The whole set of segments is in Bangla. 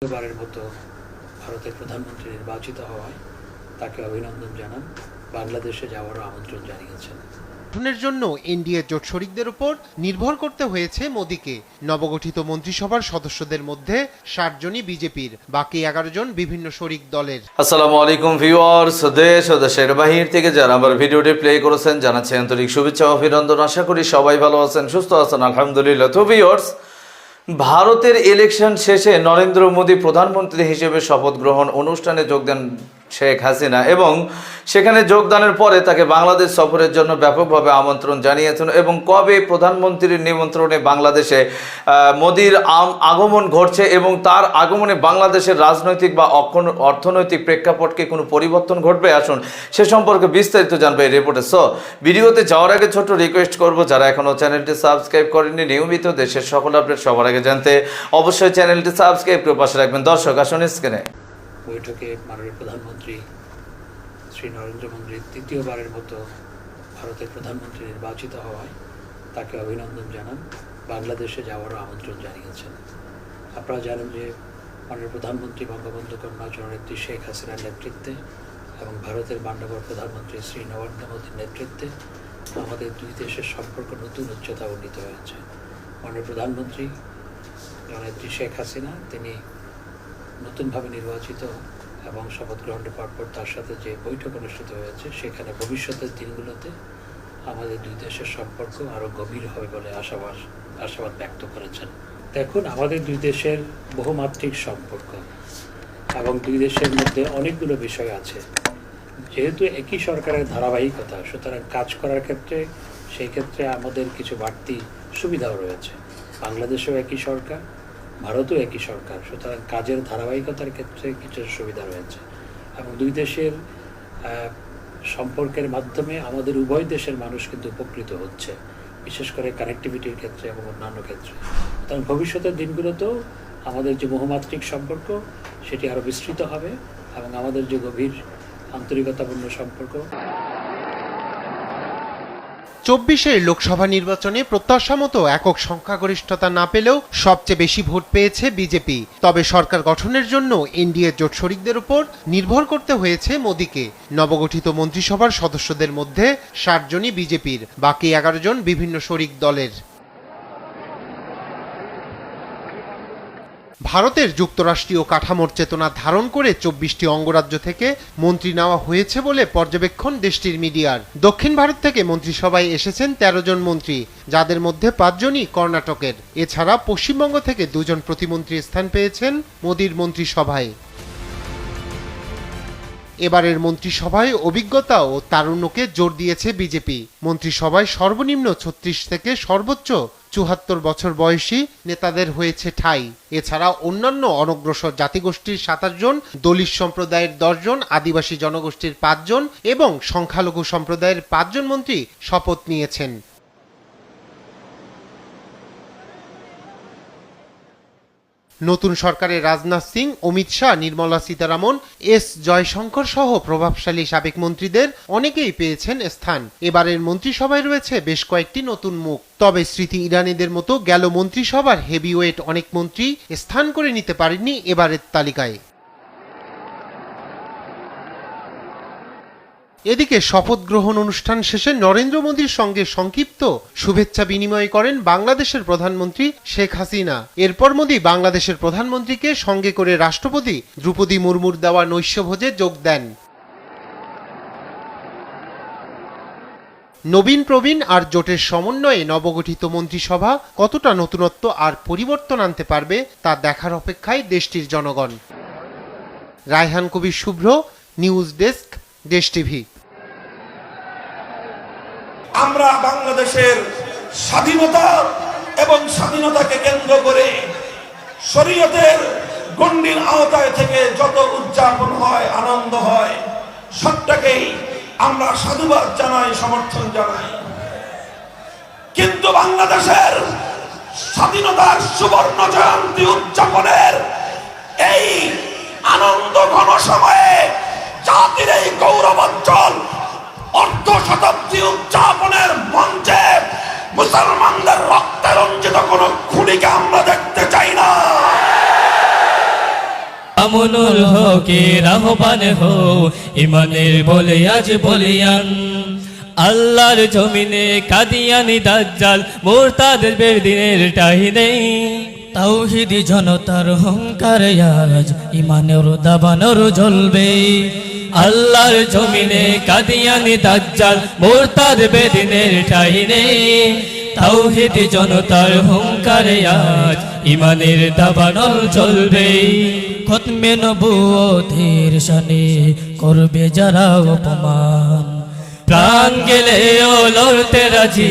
দ্বিতীয়বারের মতো ভারতের প্রধানমন্ত্রী নির্বাচিত হওয়ায় তাকে অভিনন্দন জানান। বাংলাদেশে যাওয়ারও আমন্ত্রণ জানিয়েছেন। গঠনের জন্য এনডিএ জোট শরিকদের উপর নির্ভর করতে হয়েছে মোদীকে। নবগঠিত মন্ত্রিসভার সদস্যদের মধ্যে ষাট জনই বিজেপির বাকি এগারো জন বিভিন্ন শরিক দলের। আসসালামু আলাইকুম ভিউয়ার্স দেশ ও দেশের বাহির থেকে যারা আমার ভিডিওটি প্লে করেছেন জানাচ্ছি আন্তরিক শুভেচ্ছা ও অভিনন্দন। আশা করি সবাই ভালো আছেন সুস্থ আছেন আলহামদুলিল্লাহ। তো ভিউয়ার্স ভারতের ইলেকশন শেষে নরেন্দ্র মোদী প্রধানমন্ত্রী হিসেবে শপথ গ্রহণ অনুষ্ঠানে যোগ দেন শেখ হাসিনা এবং সেখানে যোগদানের পরে তাকে বাংলাদেশ সফরের জন্য ব্যাপকভাবে আমন্ত্রণ জানিয়েছেন এবং কবে প্রধানমন্ত্রীর নিমন্ত্রণে বাংলাদেশে মোদীর আগমন ঘটছে এবং তার আগমনে বাংলাদেশের রাজনৈতিক বা অর্থনৈতিক প্রেক্ষাপটকে কোনো পরিবর্তন ঘটবে? আসুন সে সম্পর্কে বিস্তারিত জানবে এই রিপোর্টে সো ভিডিওতে যাওয়ার আগে ছোট্ট রিকোয়েস্ট করব, যারা এখনও চ্যানেলটি সাবস্ক্রাইব করেননি, নিয়মিত দেশের সকল আপডেট সবার আগে জানতে অবশ্যই চ্যানেলটি সাবস্ক্রাইব করে পাশে রাখবেন। দর্শক, আসুন স্ক্রিনে বৈঠকে মাননীয় প্রধানমন্ত্রী শ্রী নরেন্দ্র মোদী তৃতীয়বারের মতো ভারতের প্রধানমন্ত্রী নির্বাচিত হওয়ায় তাকে অভিনন্দন জানান। বাংলাদেশে যাওয়ারও আমন্ত্রণ জানিয়েছেন। আপনারা জানেন যে মাননীয় প্রধানমন্ত্রী বঙ্গবন্ধু কন্যা জননেত্রী শেখ হাসিনার নেতৃত্বে এবং ভারতের মান্যবর প্রধানমন্ত্রী শ্রী নরেন্দ্র মোদীর নেতৃত্বে আমাদের দুই দেশের সম্পর্ক নতুন উচ্চতা উন্নীত হয়েছে। মাননীয় প্রধানমন্ত্রী জননেত্রী শেখ হাসিনা, তিনি নতুনভাবে নির্বাচিত এবং শপথ গ্রহণের পরপর তার সাথে যে বৈঠক অনুষ্ঠিত হয়েছে, সেখানে ভবিষ্যতের দিনগুলোতে আমাদের দুই দেশের সম্পর্ক আরও গভীর হবে বলে আশাবাদ আশাবাদ ব্যক্ত করেছেন। দেখুন, আমাদের দুই দেশের বহুমাত্রিক সম্পর্ক এবং দুই দেশের মধ্যে অনেকগুলো বিষয় আছে। যেহেতু একই সরকারের ধারাবাহিকতা, সুতরাং কাজ করার ক্ষেত্রে সেই ক্ষেত্রে আমাদের কিছু বাড়তি সুবিধাও রয়েছে। বাংলাদেশেও একই সরকার ভারতও একই সরকার, সুতরাং কাজের ধারাবাহিকতার ক্ষেত্রে কিছু সুবিধা রয়েছে। এবং দুই দেশের সম্পর্কের মাধ্যমে আমাদের উভয় দেশের মানুষ কিন্তু উপকৃত হচ্ছে, বিশেষ করে কানেক্টিভিটির ক্ষেত্রে এবং অন্যান্য ক্ষেত্রে। কারণ ভবিষ্যতের দিনগুলোতেও আমাদের যে বহুমাত্রিক সম্পর্ক, সেটি আরও বিস্তৃত হবে এবং আমাদের যে গভীর আন্তরিকতাপূর্ণ সম্পর্ক চব্বিশের লোকসভা নির্বাচনে প্রত্যাশা মতো একক সংখ্যাগরিষ্ঠতা না পেলেও সবচেয়ে বেশি ভোট পেয়েছে বিজেপি। তবে সরকার গঠনের জন্য এনডিএ জোট শরিকদের উপর নির্ভর করতে হয়েছে মোদীকে। নবগঠিত মন্ত্রিসভার সদস্যদের মধ্যে ষাট জনই বিজেপির, বাকি এগারো জন বিভিন্ন শরিক দলের। ভারতের যুক্তরাষ্ট্রীয় কাঠামোর চেতনা ধারণ করে চব্বিশটি অঙ্গরাজ্য থেকে মন্ত্রী নেওয়া হয়েছে বলে পর্যবেক্ষণ দেশটির মিডিয়ার। দক্ষিণ ভারত থেকে মন্ত্রিসভায় এসেছেন তেরো জন মন্ত্রী, যাদের মধ্যে পাঁচজনই কর্ণাটকের। এছাড়া পশ্চিমবঙ্গ থেকে দুজন প্রতিমন্ত্রী স্থান পেয়েছেন মোদীর মন্ত্রিসভায়। এবারের মন্ত্রিসভায় অভিজ্ঞতা ও তারুণ্যকে জোর দিয়েছে বিজেপি। মন্ত্রিসভায় সর্বনিম্ন ছত্রিশ থেকে সর্বোচ্চ চুহাত্তর বছর বয়সী নেতাদের হয়েছে ঠাই। এছাড়া অন্যান্য অনগ্রসর জাতিগোষ্ঠীর সাতাশ জন, দলিত সম্প্রদায়ের দশজন আদিবাসী জনগোষ্ঠীর পাঁচজন এবং সংখ্যালঘু সম্প্রদায়ের পাঁচজন মন্ত্রী শপথ নিয়েছেন। নতুন সরকারের রাজনাথ সিং, অমিত শাহ, নির্মলা সীতারামন, এস জয়শঙ্কর সহ প্রভাবশালী সাবেক মন্ত্রীদের অনেকেই পেয়েছেন স্থান। এবারের মন্ত্রিসভায় রয়েছে বেশ কয়েকটি নতুন মুখ। তবে স্মৃতি ইরানিদের মতো গেল মন্ত্রিসভার হেভিওয়েট অনেক মন্ত্রী স্থান করে নিতে পারেননি এবারের তালিকায়। এদিকে শপথ গ্রহণ অনুষ্ঠান শেষে নরেন্দ্র মোদীর সঙ্গে সংক্ষিপ্ত শুভেচ্ছা বিনিময় করেন বাংলাদেশের প্রধানমন্ত্রী শেখ হাসিনা। এরপর মোদী বাংলাদেশের প্রধানমন্ত্রীকে সঙ্গে করে রাষ্ট্রপতি দ্রৌপদী মুর্মুর দেওয়া নৈশভোজে যোগ দেন। নবীন প্রবীণ আর জোটের সমন্বয়ে নবগঠিত মন্ত্রিসভা কতটা নতুনত্ব আর পরিবর্তন আনতে পারবে তা দেখার অপেক্ষায় দেশটির জনগণ। Raihan Kabir Shuvro, news desk Desh TV. আমরা বাংলাদেশের স্বাধীনতা এবং স্বাধীনতাকে কেন্দ্র করে শরীয়তের গণ্ডির আওতায় থেকে যত উদযাপন হয়, আনন্দ হয়, সবটাকেই আমরা সাধুবাদ জানাই, সমর্থন জানাই। কিন্তু বাংলাদেশের স্বাধীনতার সুবর্ণ জয়ন্তী উদযাপনের এই আনন্দ ঘন সময়ে জাতির এই গৌরবোজ্জ্বল অর্ধ শতাব্দী উদযাপনের মঞ্চে মুসলমানদের রক্তে রঞ্জিত কোন খুনিকে আমরা দেখতে চাই না। আমনুল হকের আহ্বান হো, ইমানের বলে আজ বলিয়ান। আল্লাহর জমিনে কাদিয়ানি দাজ্জাল, মোরতাদের বেদিনের টাহি নেই তাওহিদি জনতার হংকার আজ ইমানের দাবানোর জ্বলবে। আল্লাহর জমিনে কাদিয়ানি দাজ্জাল, মোরতাদ বেদিনের ঠাই নেই তাওহিদি জনতার হুঙ্কারে আজ ইমানের দাবানল চলবে। খতমে নবুয়তের শানে করবে যারা অপমান। প্রাণ গেলে ও লড়তে রাজি,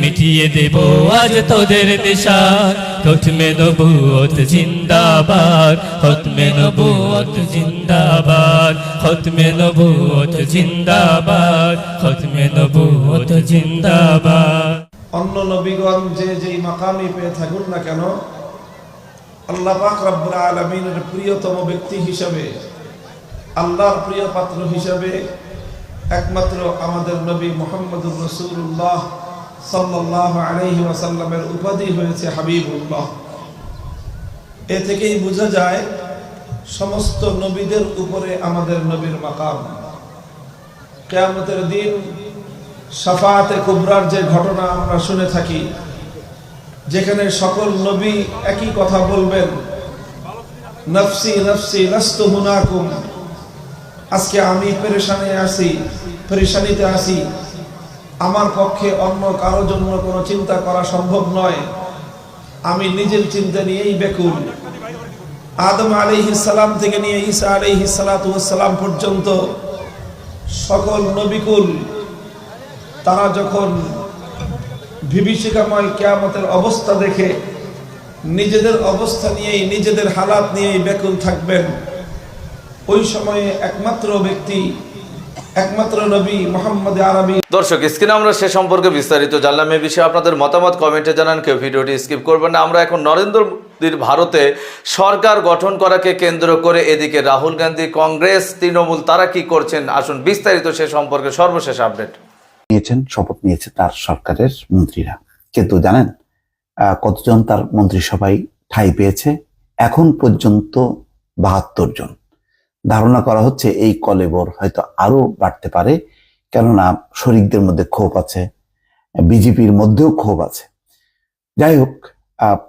মিটিয়ে দেব আজ তোদের নিশান খতমে নবুয়ত জিন্দাবাদ খতমে নবুয়ত জিন্দাবাদ খতমে নবুয়ত জিন্দাবাদ খতমে নবুয়ত জিন্দাবাদ। অন্য নবীগণ যে যেই মাকামই পেয়ে থাকুন না কেন, আল্লাহ পাক রব্বুল আলমিনের প্রিয়তম ব্যক্তি হিসাবে, আল্লাহর প্রিয় পাত্র হিসাবে একমাত্র আমাদের নবী মোহাম্মদুর রসুল্লাহ সাল্লাহ আলহি ওয়াসাল্লামের উপাধি হয়েছে হাবিবুল্লাহ। এ থেকেই বোঝা যায়, সমস্ত নবীদের উপরে আমাদের নবীর মাকাম। কেয়ামতের দিন সাফাতে কুবরার যে ঘটনা আমরা শুনে থাকি, যেখানে সকল নবী একই কথা বলবেন, নফসি নফসি, লস্ত হুনাকুম। আজকে আমি পেরেশানে আসি পেরেশানিতে আসি আমার পক্ষে অন্য কারোর জন্য কোনো চিন্তা করা সম্ভব নয়। আমি নিজের চিন্তা নিয়েই বেকুল। আদম সালাম থেকে নিয়ে ঈসা সালাম পর্যন্ত সকল নবিকুল, তারা যখন বিভীষিকাময় কেয়ামতের অবস্থা দেখে, নিজেদের অবস্থা নিয়েই, নিজেদের হালাত নিয়েই বেকুল থাকবেন। ওই সময়ে একমাত্র ব্যক্তি একমাত্র নবী মোহাম্মদ আরবি। দর্শক স্ক্রিনে আমরা সে সম্পর্কে বিস্তারিত জানলাম। এই বিষয়ে আপনাদের মতামত কমেন্টে জানান কেউ ভিডিওটি স্কিপ করবেন না। আমরা এখন নরেন্দ্র মোদীর ভারতে সরকার গঠন করাকে কেন্দ্র করে এদিকে রাহুল গান্ধী কংগ্রেস তৃণমূল তারা কি করছেন? আসুন বিস্তারিত সে সম্পর্কে সর্বশেষ আপডেট। নিয়েছেন শপথ নিয়েছে তার সরকারের মন্ত্রীরা। কিন্তু জানেন কতজন তার মন্ত্রিসভায় ঠাঁই পেয়েছে? এখন পর্যন্ত বাহাত্তর জন। ধারণা করা হচ্ছে এই কলেবর হয়তো আরও বাড়তে পারে, কেননা শরিকদের মধ্যে ক্ষোভ আছে, বিজেপির মধ্যেও ক্ষোভ আছে। যাই হোক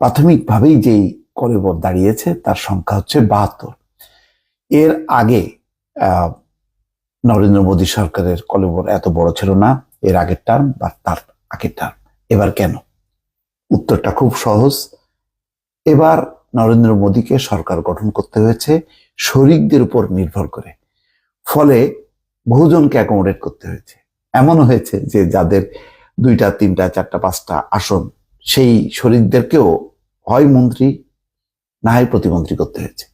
প্রাথমিকভাবেই যেই কলেবর দাঁড়িয়েছে তার সংখ্যা হচ্ছে বাহাত্তর। এর আগে নরেন্দ্র মোদী সরকারের কলেবর এত বড় ছিল না, এর আগের টার্ম বা তার আগের টার্ম এবার কেন? উত্তরটা খুব সহজ। এবার নরেন্দ্র মোদীকে সরকার গঠন করতে হয়েছে শরিকদের উপর নির্ভর করে। ফলে বহুজনকে অ্যাকোমোডেট করতে হয়েছে। এমন হয়েছে যে যাদের দুইটা, তিনটা, চারটা, পাঁচটা আসন, সেই শরিকদেরকেও হয় মন্ত্রী, না হয় প্রতিমন্ত্রী করতে হয়েছে।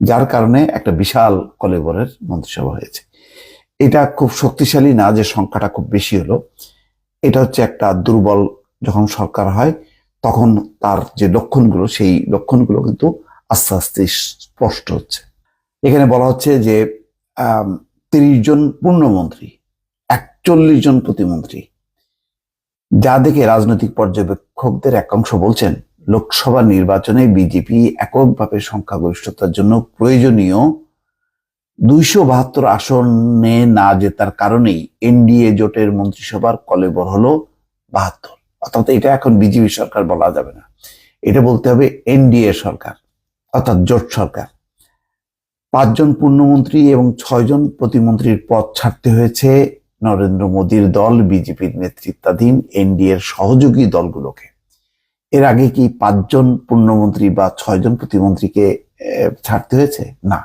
যার কারণে একটা বিশাল কলেবরের মন্ত্রিসভা হয়েছে। এটা খুব শক্তিশালী না যে সংখ্যাটা খুব বেশি হলো। এটা হচ্ছে একটা দুর্বল যখন সরকার হয়, তখন তার যে লক্ষণগুলো, সেই লক্ষণগুলো কিন্তু আস্তে আস্তে স্পষ্ট হচ্ছে। এখানে বলা হচ্ছে যে তিরিশ জন পূর্ণমন্ত্রী, একচল্লিশ জন প্রতিমন্ত্রী। যা দেখে রাজনৈতিক পর্যবেক্ষকদের একাংশ বলছেন, লোকসভা নির্বাচনে বিজেপি এককভাবে সংখ্যাগরিষ্ঠতার জন্য প্রয়োজনীয় দুইশো বাহাত্তর আসনে না জেতার কারণেই এনডিএ জোটের মন্ত্রিসভার কলেবর হলো বাহাত্তর। অর্থাৎ এটা এখন বিজেপি সরকার বলা যাবে না। এটা বলতে হবে এনডিএ সরকার, অর্থাৎ জোট সরকার। পাঁচজন পূর্ণমন্ত্রী এবং ছয়জন প্রতিমন্ত্রীর পদ ছাড়তে হয়েছে নরেন্দ্র মোদীর দল, বিজেপির নেতৃত্বাধীন এনডিএর সহযোগী দলগুলোকে। এর আগে কি পাঁচজন পূর্ণমন্ত্রী বা ছয়জন প্রতিমন্ত্রীকে ছাড়তে হয়েছে? না।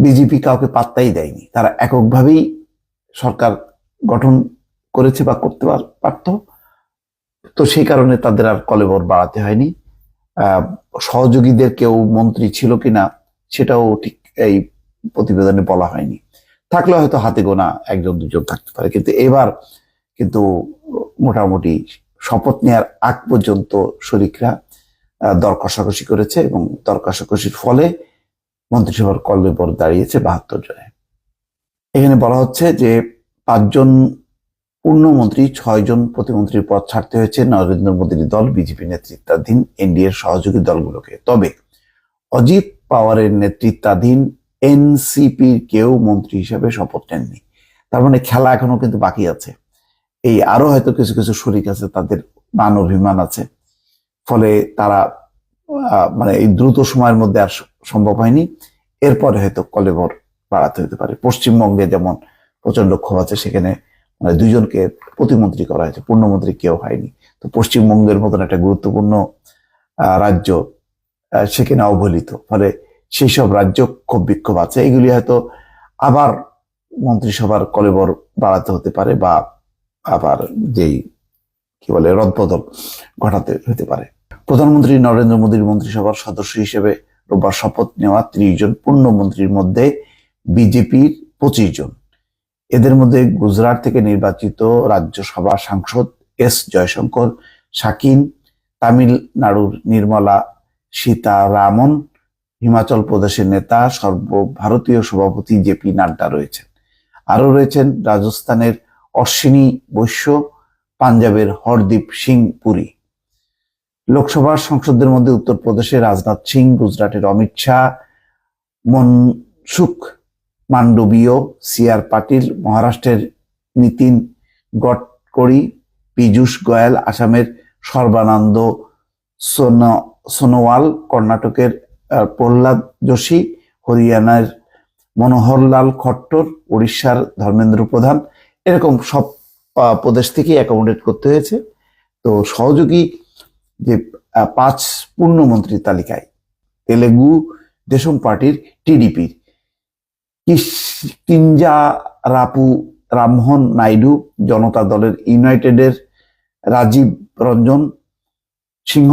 বিজেপি কাউকে পাত্তাই দেয়নি। তারা এককভাবেই সরকার গঠন করেছে বা করতে পার- পারত। তো সেই কারণে তাদের আর কলেবর বাড়াতে হয়নি। সহযোগীদের কেউ মন্ত্রী ছিল কিনা সেটাও ঠিক এই প্রতিবেদনে বলা হয়নি। থাকলে হয়তো হাতে গোনা একজন দুজন থাকতে পারে, কিন্তু এবার কিন্তু মোটামুটি শপথ নেওয়ার আগ পর্যন্ত শরিকরা দর কষাকষি করেছে এবং দর কষাকষির ফলে মন্ত্রিসভার কলেবর দাঁড়িয়েছে বাহাত্তর জনে এখানে বলা হচ্ছে যে পাঁচজন পূর্ণমন্ত্রী, ছয়জন প্রতিমন্ত্রীর পদ ছাড়তে হয়েছে নরেন্দ্র মোদীর দল, বিজেপি নেতৃত্বাধীন এনডিএর সহযোগী দলগুলোকে। তবে অজিত পাওয়ারের নেতৃত্বাধীন এনসিপির কেউ মন্ত্রী হিসেবে শপথ নেননি। তার মানে খেলা এখনও কিন্তু বাকি আছে। এই আরও হয়তো কিছু কিছু শরিক আছে, তাদের মান অভিমান আছে। ফলে তারা মানে এই দ্রুত সময়ের মধ্যে আর সম্ভব হয়নি। এরপরে হয়তো কলেবর বাড়াতে হতে পারে। পশ্চিমবঙ্গে যেমন প্রচণ্ড ক্ষোভ আছে, সেখানে মানে দুইজনকে প্রতিমন্ত্রী করা হয়েছে, পূর্ণমন্ত্রী কেউ হয়নি। তো পশ্চিমবঙ্গের মতন একটা গুরুত্বপূর্ণ রাজ্য সেখানে অবহেলিত। ফলে সেই সব রাজ্য ক্ষোভ বিক্ষোভ আছে। এগুলি হয়তো আবার মন্ত্রিসভার কলেবর বাড়াতে হতে পারে বা আবার যেই, কি বলে, রদবদল ঘটাতে হতে পারে। প্রধানমন্ত্রী নরেন্দ্র মোদীর মন্ত্রিসভার সদস্য হিসেবে রোববার শপথ নেওয়া ত্রিশ জন পূর্ণমন্ত্রীর মধ্যে বিজেপির পঁচিশ জন। এদের মধ্যে গুজরাট থেকে নির্বাচিত রাজ্যসভা সাংসদ এস জয়শঙ্কর, শাকিন, তামিলনাড়ুর নির্মলা সীতারামন হিমাচল প্রদেশের নেতা, সর্বভারতীয় সভাপতি জেপি নাড্ডা রয়েছেন। আরও রয়েছেন রাজস্থানের অশ্বিনী বৈশ্য, পাঞ্জাবের হরদীপ সিং পুরী। লোকসভার সংসদের মধ্যে উত্তরপ্রদেশের রাজনাথ সিং, গুজরাটের অমিত শাহ, মনসুখ মান্ডবীয় সিআর পাটিল, মহারাষ্ট্রের নীতিন গডকরি, পীযূষ গোয়েল, আসামের সর্বানন্দ সোন- সোনোয়াল, কর্ণাটকের প্রহ্লাদ যোশী, হরিয়ানার মনোহরলাল খট্টর, উড়িষ্যার ধর্মেন্দ্র প্রধান। এরকম সব প্রদেশ থেকেই অ্যাকোমোডেট করতে হয়েছে। তো সহযোগী যে পাঁচ পূর্ণমন্ত্রীর তালিকায়, তেলেগু দেশম পার্টির টিডিপির কিঞ্জা রাপু, রামমোহন নাইডু, জনতা দলের ইউনাইটেডের রাজীব রঞ্জন সিংহ